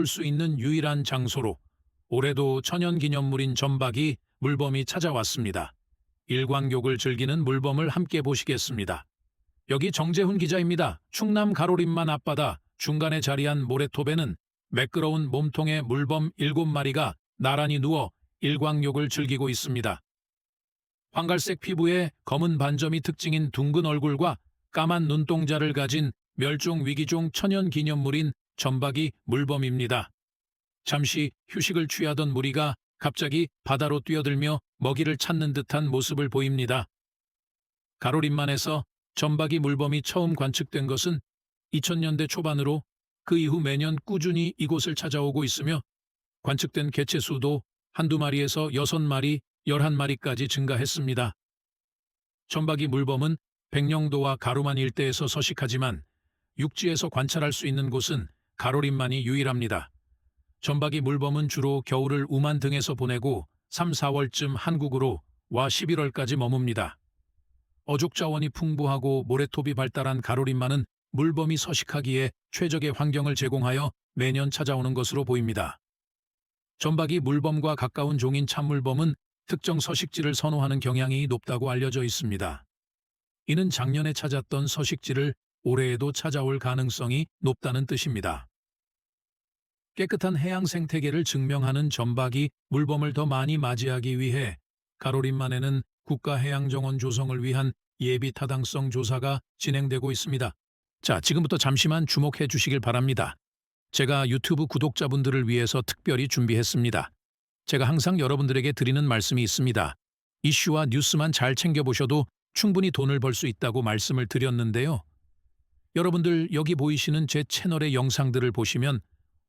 볼수 있는 유일한 장소로 올해도 천연기념물인 전박이 물범이 찾아왔습니다. 일광욕을 즐기는 물범을 함께 보시겠습니다. 여기 정재훈 기자입니다. 충남 가로림만 앞바다 중간에 자리한 모래톱에는 매끄러운 몸통의 물범 7마리가 나란히 누워 일광욕을 즐기고 있습니다. 황갈색 피부에 검은 반점이 특징인 둥근 얼굴과 까만 눈동자를 가진 멸종 위기종 천연 기념물인 전박이 물범입니다. 잠시 휴식을 취하던 무리가 갑자기 바다로 뛰어들며 먹이를 찾는 듯한 모습을 보입니다. 가로림만에서 전박이 물범이 처음 관측된 것은 2000년대 초반으로 그 이후 매년 꾸준히 이곳을 찾아오고 있으며 관측된 개체 수도 한두 마리에서 여섯 마리, 열한 마리까지 증가했습니다. 전박이 물범은 백령도와 가로만 일대에서 서식하지만 육지에서 관찰할 수 있는 곳은 가로림만이 유일합니다. 전박이 물범은 주로 겨울을 우만 등에서 보내고 3, 4월쯤 한국으로 와 11월까지 머뭅니다. 어족 자원이 풍부하고 모래톱이 발달한 가로림만은 물범이 서식하기에 최적의 환경을 제공하여 매년 찾아오는 것으로 보입니다. 전박이 물범과 가까운 종인 참물범은 특정 서식지를 선호하는 경향이 높다고 알려져 있습니다. 이는 작년에 찾았던 서식지를 올해에도 찾아올 가능성이 높다는 뜻입니다. 깨끗한 해양 생태계를 증명하는 전박이 물범을 더 많이 맞이하기 위해 가로림만에는 국가해양정원 조성을 위한 예비 타당성 조사가 진행되고 있습니다. 자, 지금부터 잠시만 주목해 주시길 바랍니다. 제가 유튜브 구독자분들을 위해서 특별히 준비했습니다. 제가 항상 여러분들에게 드리는 말씀이 있습니다. 이슈와 뉴스만 잘 챙겨보셔도 충분히 돈을 벌 수 있다고 말씀을 드렸는데요. 여러분들 여기 보이시는 제 채널의 영상들을 보시면